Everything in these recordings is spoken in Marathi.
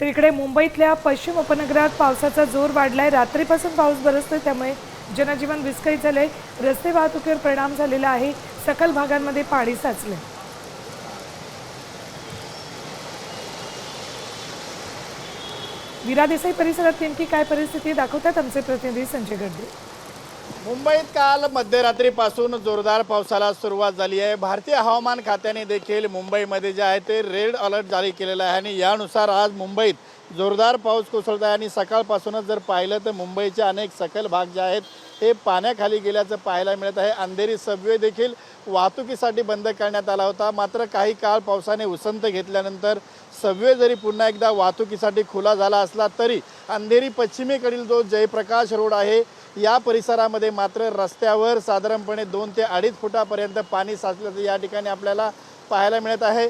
तर इकडे मुंबईतल्या पश्चिम उपनगरात पावसाचा जोर वाढलाय. रात्रीपासून पाऊस बरसतोय त्यामुळे जनजीवन विस्कळीत झालंय. रस्ते वाहतुकीवर परिणाम झालेला आहे. सकल भागांमध्ये पाणी साचलंय. विरा देसाई परिसरात नेमकी काय परिस्थिती दाखवतात आमचे प्रतिनिधी संजय गड्डे मुंबईत काल मध्यरात्रीपासून जोरदार पावसाला सुरुवात झाली आहे. भारतीय हवामान खात्याने देखील मुंबईमध्ये जे आहे ते रेड अलर्ट जारी केलेला आहे आणि यानुसार आज मुंबईत जोरदार पाऊस कोसळत आहे आणि सकाळपासूनच जर पाहिलं तर मुंबईचे अनेक सकल भाग जे आहेत हे पाण्याखाली गेल्याचं पाहायला मिळत आहे. अंधेरी सबवे देखील वाहतुकीसाठी बंद करण्यात आला होता. मात्र काही काळ पावसाने उसंत घेतल्यानंतर सव्वे जरी पुन्हा एकदा वाहतुकीसाठी खुला झाला असला तरी अंधेरी पश्चिमेकडील जो जयप्रकाश रोड आहे या परिसरामध्ये मात्र रस्त्यावर साधारणपणे दोन ते अडीच फुटापर्यंत पाणी साचल्याचं या ठिकाणी आपल्याला पाहायला मिळत आहे.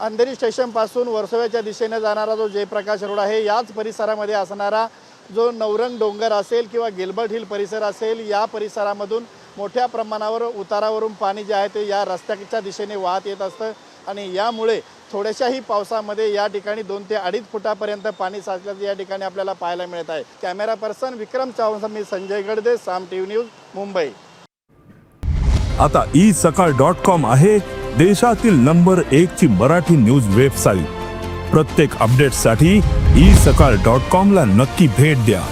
अंधेरी स्टेशनपासून वर्सोव्याच्या दिशेने जाणारा जो जयप्रकाश रोड आहे याच परिसरामध्ये असणारा जो नवरंग डोंगर असेल किंवा गिलबर्ट हिल परिसर असेल या परिसरामधून मोठ्या प्रमाणावर उतारावरून पाणी जे आहे ते या रस्त्याच्या दिशेने वाहत येत असतं. आणि यामुळे थोड्याशाही पावसामध्ये या ठिकाणी दोन ते अडीच फुटापर्यंत पाणी साचल्याचं या ठिकाणी आपल्याला पाहायला मिळत आहे. कॅमेरा पर्सन विक्रम चव्हाण मी संजय गडदे साम टीव्ही न्यूज मुंबई. आता ई सकाळ डॉट कॉम आहे देशातील नंबर एक ची मराठी न्यूज वेबसाईट. प्रत्येक अपडेटसाठी ई सकाळ डॉट कॉम ला नक्की भेट द्या.